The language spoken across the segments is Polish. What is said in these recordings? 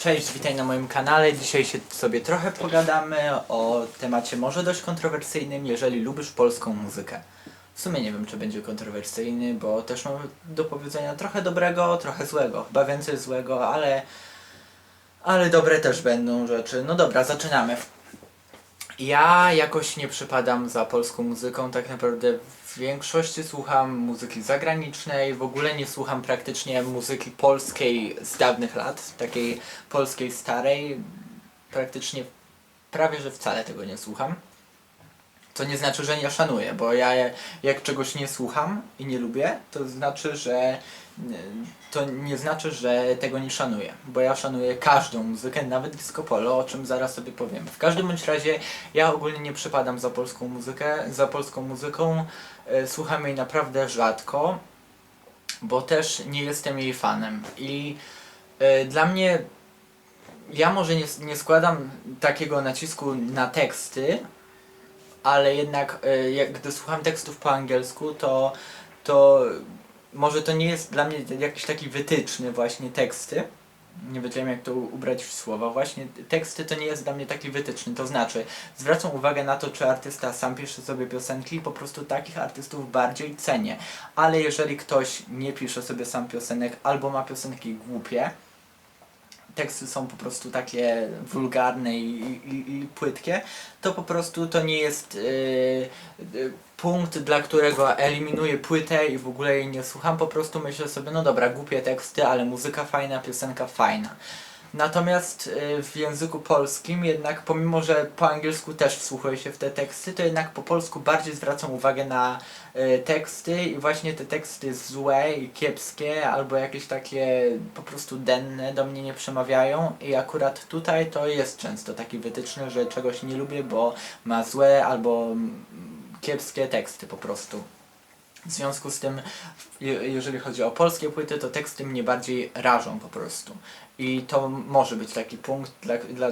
Cześć, witaj na moim kanale. Dzisiaj się sobie trochę pogadamy o temacie może dość kontrowersyjnym, jeżeli lubisz polską muzykę. W sumie nie wiem, czy będzie kontrowersyjny, bo też mam do powiedzenia trochę dobrego, trochę złego. Chyba więcej złego, ale, ale dobre też będą rzeczy. No dobra, zaczynamy. Ja jakoś nie przypadam za polską muzyką, tak naprawdę w większości słucham muzyki zagranicznej, w ogóle nie słucham praktycznie muzyki polskiej z dawnych lat, takiej polskiej starej, praktycznie prawie że wcale tego nie słucham. To nie znaczy, że nie szanuję, bo ja jak czegoś nie słucham i nie lubię, to znaczy, że to nie znaczy, że tego nie szanuję, bo ja szanuję każdą muzykę, nawet disco polo, o czym zaraz sobie powiem. W każdym bądź razie ja ogólnie nie przypadam za polską muzykę, za polską muzyką, e, słucham jej naprawdę rzadko, bo też nie jestem jej fanem i e, dla mnie ja może nie, nie składam takiego nacisku na teksty, ale jednak e, gdy słucham tekstów po angielsku, to, to może to nie jest dla mnie jakiś taki wytyczny właśnie teksty. Nie wiedziałem jak to ubrać w słowa. Właśnie teksty to nie jest dla mnie taki wytyczny. To znaczy, zwracam uwagę na to, czy artysta sam pisze sobie piosenki i po prostu takich artystów bardziej cenię. Ale jeżeli ktoś nie pisze sobie sam piosenek albo ma piosenki głupie, teksty są po prostu takie wulgarne i, i, i płytkie, to po prostu to nie jest yy, punkt, dla którego eliminuję płytę i w ogóle jej nie słucham. Po prostu myślę sobie, no dobra, głupie teksty, ale muzyka fajna, piosenka fajna. Natomiast y, w języku polskim jednak pomimo, że po angielsku też wsłuchuję się w te teksty, to jednak po polsku bardziej zwracam uwagę na y, teksty i właśnie te teksty złe i kiepskie albo jakieś takie po prostu denne do mnie nie przemawiają i akurat tutaj to jest często taki wytyczny, że czegoś nie lubię, bo ma złe albo mm, kiepskie teksty po prostu. W związku z tym, je- jeżeli chodzi o polskie płyty, to teksty mnie bardziej rażą po prostu. I to może być taki punkt, dla, dla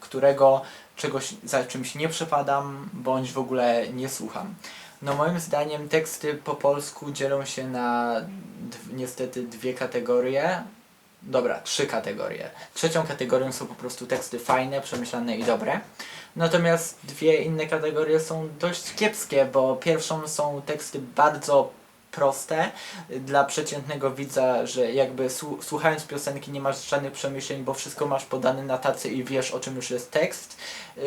którego czegoś za czymś nie przepadam, bądź w ogóle nie słucham. No moim zdaniem teksty po polsku dzielą się na niestety dwie kategorie. Dobra, trzy kategorie. Trzecią kategorią są po prostu teksty fajne, przemyślane i dobre. Natomiast dwie inne kategorie są dość kiepskie, bo pierwszą są teksty bardzo proste dla przeciętnego widza, że jakby słu- słuchając piosenki nie masz żadnych przemyśleń, bo wszystko masz podane na tacy i wiesz o czym już jest tekst. Yy,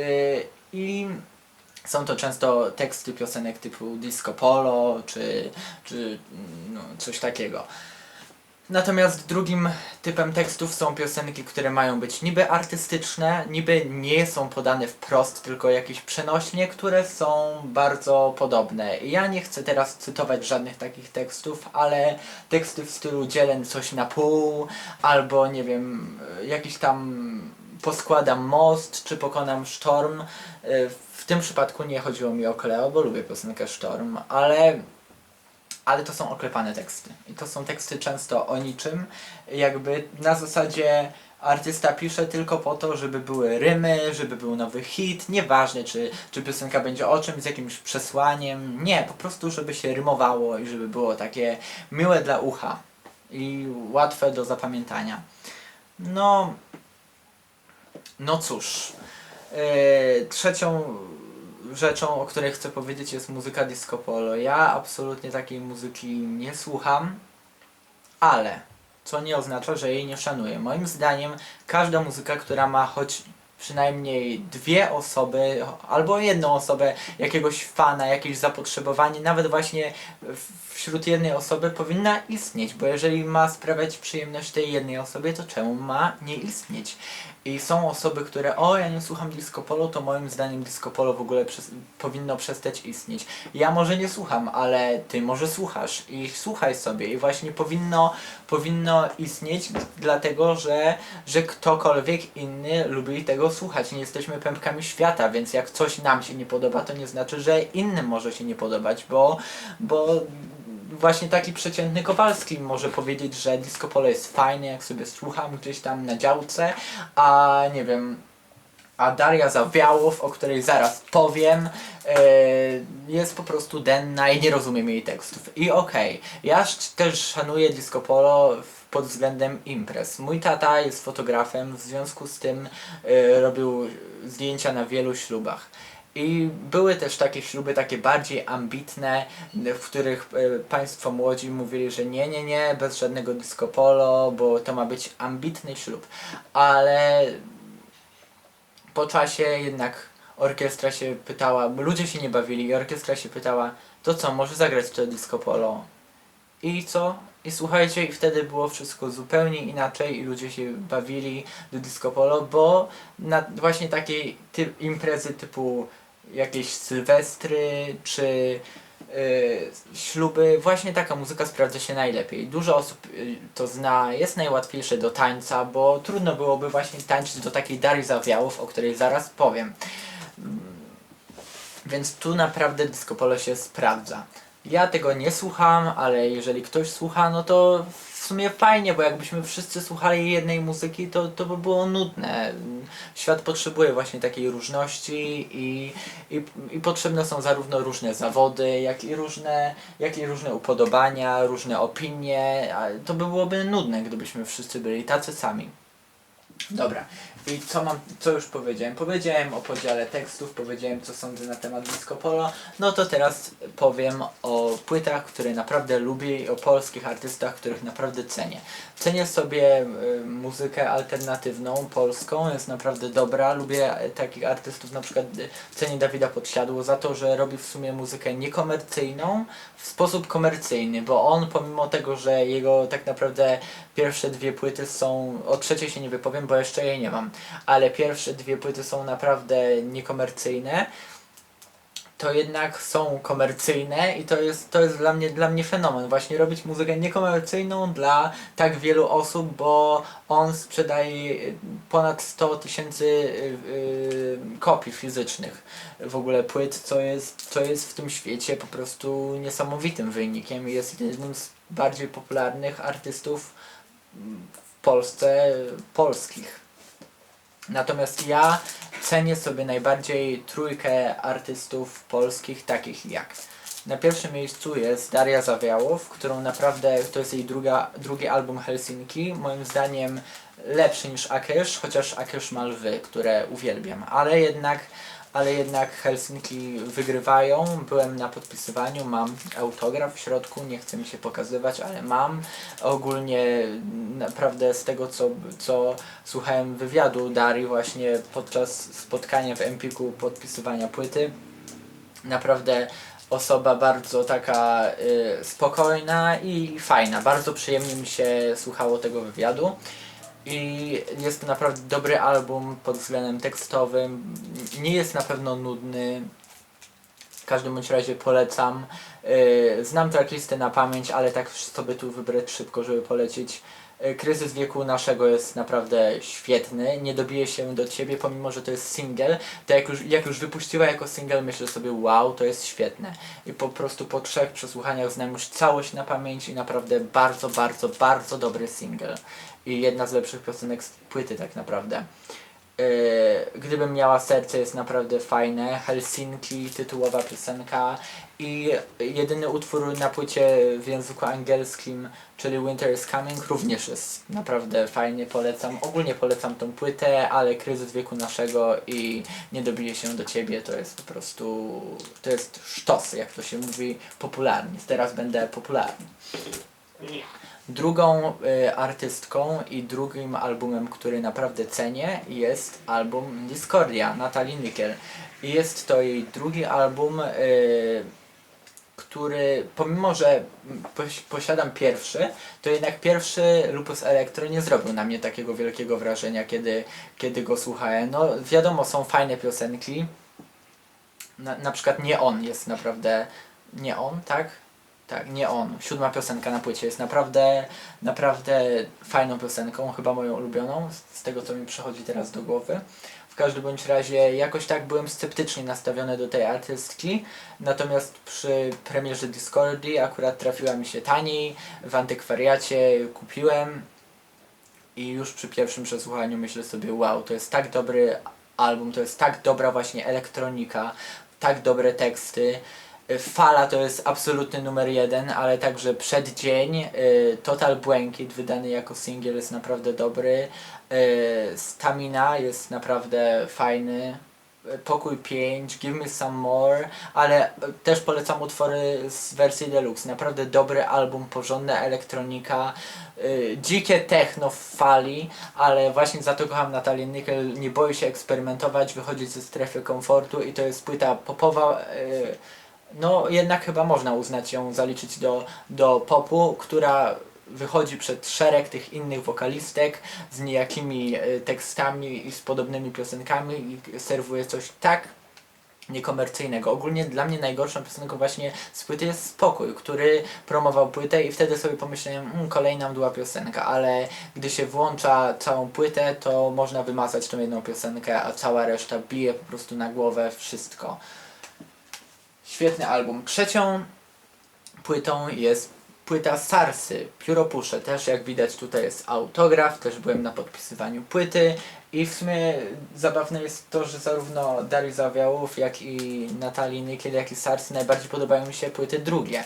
I są to często teksty piosenek typu disco polo czy, czy no, coś takiego. Natomiast drugim typem tekstów są piosenki, które mają być niby artystyczne, niby nie są podane wprost, tylko jakieś przenośnie, które są bardzo podobne. Ja nie chcę teraz cytować żadnych takich tekstów, ale teksty w stylu dzielę coś na pół, albo nie wiem, jakiś tam poskładam most, czy pokonam sztorm. W tym przypadku nie chodziło mi o Cleo, bo lubię piosenkę Sztorm, ale ale to są oklepane teksty. I to są teksty często o niczym. Jakby na zasadzie artysta pisze tylko po to, żeby były rymy, żeby był nowy hit. Nieważne, czy, czy piosenka będzie o czymś, z jakimś przesłaniem. Nie, po prostu, żeby się rymowało i żeby było takie miłe dla ucha i łatwe do zapamiętania. No, no cóż. Yy, trzecią rzeczą, o której chcę powiedzieć jest muzyka disco polo. Ja absolutnie takiej muzyki nie słucham, ale co nie oznacza, że jej nie szanuję. Moim zdaniem każda muzyka, która ma choć przynajmniej dwie osoby, albo jedną osobę, jakiegoś fana, jakieś zapotrzebowanie, nawet właśnie wśród jednej osoby powinna istnieć, bo jeżeli ma sprawiać przyjemność tej jednej osobie, to czemu ma nie istnieć? I są osoby, które, o ja nie słucham disco polo, to moim zdaniem disco polo w ogóle przez, powinno przestać istnieć. Ja może nie słucham, ale ty może słuchasz i słuchaj sobie i właśnie powinno, powinno istnieć dlatego, że, że ktokolwiek inny lubi tego słuchać. Nie jesteśmy pępkami świata, więc jak coś nam się nie podoba, to nie znaczy, że innym może się nie podobać, bo, bo właśnie taki przeciętny Kowalski może powiedzieć, że disco polo jest fajne, jak sobie słucham gdzieś tam na działce, a nie wiem, a Daria Zawiałów, o której zaraz powiem, e, jest po prostu denna i nie rozumiem jej tekstów. I okej, ja sz- też szanuję disco polo pod względem imprez. Mój tata jest fotografem, w związku z tym y, robił zdjęcia na wielu ślubach. I były też takie śluby, takie bardziej ambitne, w których y, państwo młodzi mówili, że nie, nie, nie, bez żadnego disco polo, bo to ma być ambitny ślub. Ale po czasie jednak orkiestra się pytała, ludzie się nie bawili i orkiestra się pytała, to co, może zagrać to disco polo? I co? I słuchajcie, i wtedy było wszystko zupełnie inaczej i ludzie się bawili do disco polo, bo na właśnie takiej imprezy typu jakieś sylwestry czy y, śluby, właśnie taka muzyka sprawdza się najlepiej. Dużo osób y, to zna, jest najłatwiejsze do tańca, bo trudno byłoby właśnie tańczyć do takiej Darii Zawiałów, o której zaraz powiem. Mm, Więc tu naprawdę disco polo się sprawdza. Ja tego nie słucham, ale jeżeli ktoś słucha, no to w sumie fajnie, bo jakbyśmy wszyscy słuchali jednej muzyki, to, to by było nudne. Świat potrzebuje właśnie takiej różności i, i, i potrzebne są zarówno różne zawody, jak i różne, jak i różne upodobania, różne opinie. To by byłoby nudne, gdybyśmy wszyscy byli tacy sami. Dobra. I co mam, co już powiedziałem? Powiedziałem o podziale tekstów, powiedziałem co sądzę na temat disco polo. No to teraz powiem o płytach, które naprawdę lubię i o polskich artystach, których naprawdę cenię. Cenię sobie y, muzykę alternatywną, polską, jest naprawdę dobra. Lubię y, takich artystów, na przykład y, cenię Dawida Podsiadło za to, że robi w sumie muzykę niekomercyjną w sposób komercyjny, bo on pomimo tego, że jego tak naprawdę pierwsze dwie płyty są, o trzeciej się nie wypowiem, bo jeszcze jej nie mam, ale pierwsze dwie płyty są naprawdę niekomercyjne, to jednak są komercyjne i to jest, to jest dla, mnie, dla mnie fenomen. Właśnie robić muzykę niekomercyjną dla tak wielu osób, bo on sprzedaje ponad 100 tysięcy y, y, kopii fizycznych. W ogóle płyt, co jest, co jest w tym świecie po prostu niesamowitym wynikiem. Jest jednym z bardziej popularnych artystów Polsce polskich. Natomiast ja cenię sobie najbardziej trójkę artystów polskich, takich jak. Na pierwszym miejscu jest Daria Zawiałow, którą naprawdę, to jest jej druga, drugi album Helsinki, moim zdaniem lepszy niż Akesz, chociaż Akesz ma lwy, które uwielbiam, ale jednak, ale jednak Helsinki wygrywają, byłem na podpisywaniu, mam autograf w środku, nie chcę mi się pokazywać, ale mam. Ogólnie naprawdę z tego co, co słuchałem wywiadu Darii właśnie podczas spotkania w Empiku podpisywania płyty, naprawdę osoba bardzo taka y, spokojna i fajna. Bardzo przyjemnie mi się słuchało tego wywiadu. I jest to naprawdę dobry album pod względem tekstowym. Nie jest na pewno nudny. W każdym bądź razie polecam. Y, znam tracklistę na pamięć, ale tak sobie tu wybrać szybko, żeby polecić. Y, Kryzys wieku naszego jest naprawdę świetny. Nie dobije się do ciebie, pomimo że to jest single. To jak już, jak już wypuściła jako single, myślę sobie, wow, to jest świetne. I po prostu po trzech przesłuchaniach znam już całość na pamięć i naprawdę bardzo, bardzo, bardzo dobry single. I jedna z lepszych piosenek z płyty tak naprawdę. Yy, Gdybym miała serce jest naprawdę fajne. Helsinki, tytułowa piosenka i jedyny utwór na płycie w języku angielskim, czyli Winter is Coming, również jest naprawdę fajnie, polecam. Ogólnie polecam tą płytę, ale Kryzys wieku naszego i Nie dobije się do ciebie to jest po prostu, to jest sztos, jak to się mówi popularnie. Teraz będę popularny. Drugą y, artystką i drugim albumem, który naprawdę cenię jest album Discordia Natalii Nickel. I jest to jej drugi album, y, który pomimo, że poś, posiadam pierwszy, to jednak pierwszy Lupus Electro nie zrobił na mnie takiego wielkiego wrażenia, kiedy, kiedy go słuchałem. No wiadomo, są fajne piosenki. Na, na przykład Nie On jest naprawdę... Nie On, tak? Tak, nie on. Siódma piosenka na płycie jest naprawdę, naprawdę fajną piosenką, chyba moją ulubioną, z- tego co mi przychodzi teraz do głowy. W każdym bądź razie jakoś tak byłem sceptycznie nastawiony do tej artystki, natomiast przy premierze Discordi akurat trafiła mi się taniej, w antykwariacie kupiłem i już przy pierwszym przesłuchaniu myślę sobie, wow, to jest tak dobry album, to jest tak dobra właśnie elektronika, tak dobre teksty. Y, Fala to jest absolutny numer jeden, ale także Przeddzień, y, Total Błękit wydany jako singiel jest naprawdę dobry, y, Stamina jest naprawdę fajny, Pokój 5, Give Me Some More, ale też polecam utwory z wersji deluxe, naprawdę dobry album, porządna elektronika, dzikie techno w fali, ale właśnie za to kocham Natalię Nickel, nie boi się eksperymentować, wychodzić ze strefy komfortu i to jest płyta popowa, y, no jednak chyba można uznać ją, zaliczyć do, do popu, która wychodzi przed szereg tych innych wokalistek z niejakimi y, tekstami i z podobnymi piosenkami i serwuje coś tak niekomercyjnego. Ogólnie dla mnie najgorszą piosenką właśnie z płyty jest Spokój, który promował płytę i wtedy sobie pomyślałem, mm, kolejna mdła piosenka, ale gdy się włącza całą płytę, to można wymazać tą jedną piosenkę, a cała reszta bije po prostu na głowę wszystko. Świetny album. Trzecią płytą jest płyta Sarsy, Pióropusze. Też jak widać tutaj jest autograf, też byłem na podpisywaniu płyty i w sumie zabawne jest to, że zarówno Dariusz Zawiałów, jak i Natalii Nykiel, jak i Sarsy najbardziej podobają mi się płyty drugie.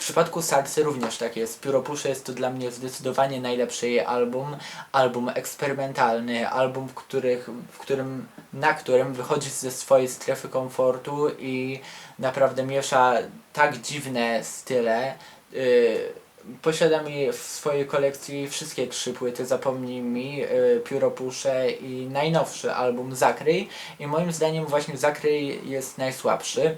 W przypadku Sarsy również tak jest. Pióropusze jest to dla mnie zdecydowanie najlepszy jej album. Album eksperymentalny, album, w, których, w którym, na którym wychodzi ze swojej strefy komfortu i naprawdę miesza tak dziwne style. Yy, posiadam jej w swojej kolekcji wszystkie trzy płyty, zapomnij mi, yy, Pióropusze i najnowszy album Zakryj. I moim zdaniem właśnie Zakryj jest najsłabszy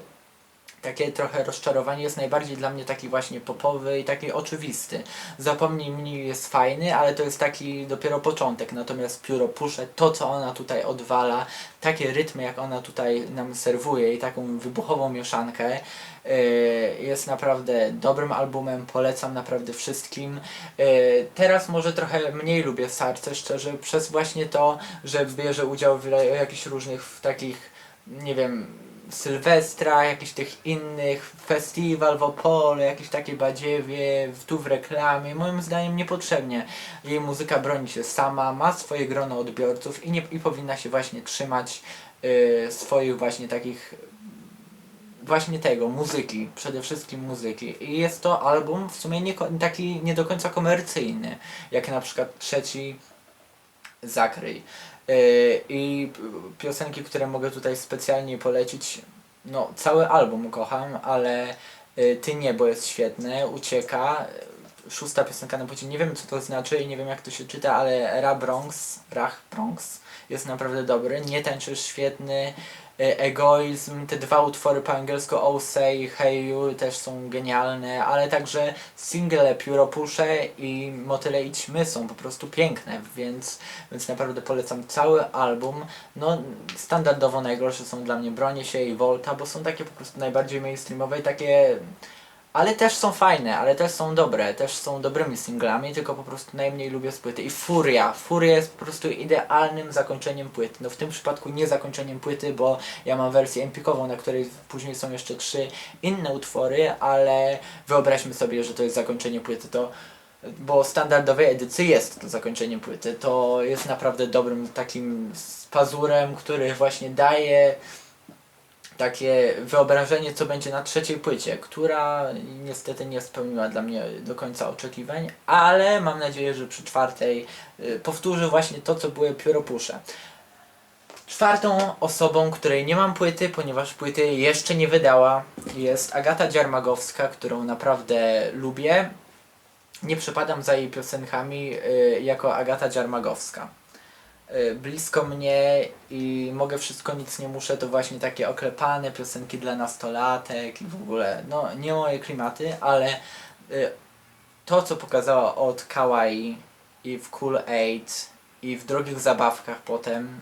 takie trochę rozczarowanie jest najbardziej dla mnie taki właśnie popowy i taki oczywisty. Zapomnij mnie jest fajny, ale to jest taki dopiero początek, natomiast Pióro Pusze, to co ona tutaj odwala, takie rytmy jak ona tutaj nam serwuje i taką wybuchową mieszankę yy, jest naprawdę dobrym albumem, polecam naprawdę wszystkim. Yy, teraz może trochę mniej lubię Sarce, szczerze, przez właśnie to, że bierze udział w jakichś różnych takich, nie wiem, Sylwestra, jakichś tych innych, festiwal w Opole, jakieś takie badziewie, tu w reklamie, moim zdaniem niepotrzebnie. Jej muzyka broni się sama, ma swoje grono odbiorców i, nie, i powinna się właśnie trzymać y, swoich właśnie takich właśnie tego, muzyki, przede wszystkim muzyki. I jest to album w sumie nie, taki nie do końca komercyjny, jak na przykład trzeci Zakryj. Yy, I piosenki, które mogę tutaj specjalnie polecić, no cały album kocham, ale yy, Ty Niebo jest świetne, Ucieka, yy, szósta piosenka na płycie, nie wiem co to znaczy i nie wiem jak to się czyta, ale Ra Bronx, Rach Bronx jest naprawdę dobry, Nie tańczysz świetny, Egoizm, te dwa utwory po angielsku Oh Say, Hey You też są genialne, ale także single Pióropusze i Motyle i Ćmy są po prostu piękne, więc, więc naprawdę polecam cały album. No standardowo najgorsze są dla mnie Bronie się i Volta, bo są takie po prostu najbardziej mainstreamowe i takie... Ale też są fajne, ale też są dobre, też są dobrymi singlami, tylko po prostu najmniej lubię z płyty. I Furia. Furia jest po prostu idealnym zakończeniem płyty. No w tym przypadku nie zakończeniem płyty, bo ja mam wersję empikową, na której później są jeszcze trzy inne utwory, ale wyobraźmy sobie, że to jest zakończenie płyty, to bo standardowej edycji jest to zakończenie płyty. To jest naprawdę dobrym takim pazurem, który właśnie daje takie wyobrażenie, co będzie na trzeciej płycie, która niestety nie spełniła dla mnie do końca oczekiwań, ale mam nadzieję, że przy czwartej y, powtórzy właśnie to, co były pióropusze. Czwartą osobą, której nie mam płyty, ponieważ płyty jeszcze nie wydała, jest Agata Dziarmagowska, którą naprawdę lubię. Nie przepadam za jej piosenkami y, jako Agata Dziarmagowska. Y, blisko mnie i mogę wszystko, nic nie muszę, to właśnie takie oklepane piosenki dla nastolatek i w ogóle, no nie moje klimaty, ale y, to co pokazała od Kawaii i w Cool Aid i w drogich zabawkach potem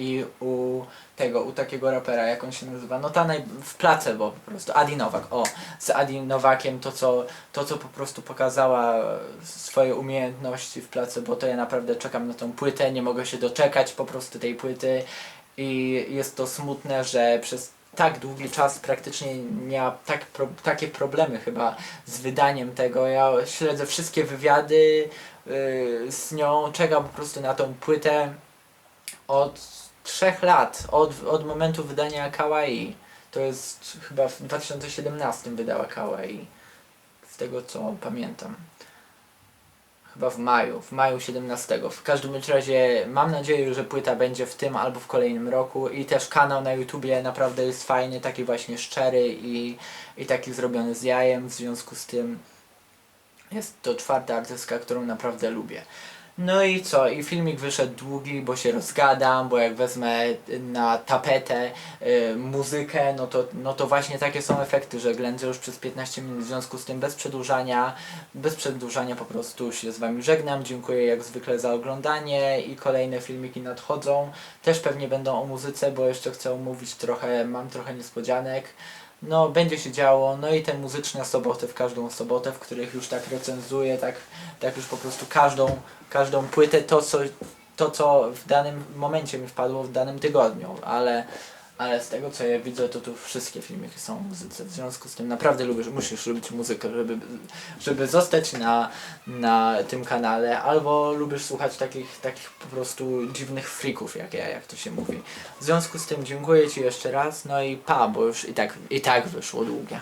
i u tego, u takiego rapera, jak on się nazywa, no ta naj... w Placebo po prostu, Adi Nowak, o, z Adi Nowakiem to co, to co po prostu pokazała swoje umiejętności w Placebo, to ja naprawdę czekam na tą płytę, nie mogę się doczekać po prostu tej płyty. I jest to smutne, że przez tak długi czas praktycznie miała tak pro, takie problemy chyba z wydaniem tego. Ja śledzę wszystkie wywiady yy, z nią, czekam po prostu na tą płytę od trzech lat, od, od momentu wydania Kawaii. To jest chyba w 2017 wydała Kawaii. Z tego co pamiętam. Chyba w maju, w maju 17. W każdym razie mam nadzieję, że płyta będzie w tym albo w kolejnym roku i też kanał na YouTubie naprawdę jest fajny, taki właśnie szczery i, i taki zrobiony z jajem, w związku z tym jest to czwarta artystka, którą naprawdę lubię. No i co? I filmik wyszedł długi, bo się rozgadam, bo jak wezmę na tapetę y, muzykę, no to, no to właśnie takie są efekty, że ględzę już przez 15 minut, w związku z tym bez przedłużania, bez przedłużania po prostu się z Wami żegnam. Dziękuję jak zwykle za oglądanie i kolejne filmiki nadchodzą. Też pewnie będą o muzyce, bo jeszcze chcę omówić trochę, mam trochę niespodzianek. No, będzie się działo, no i te muzyczne soboty w każdą sobotę, w których już tak recenzuję, tak, tak już po prostu każdą, każdą płytę, to co, to co w danym momencie mi wpadło w danym tygodniu, ale, ale z tego co ja widzę, to tu wszystkie filmiki są muzyce, w związku z tym naprawdę lubisz, musisz lubić muzykę, żeby, żeby zostać na, na tym kanale, albo lubisz słuchać takich, takich po prostu dziwnych freaków, jak ja, jak to się mówi. W związku z tym dziękuję Ci jeszcze raz, no i pa, bo już i tak, i tak wyszło długie.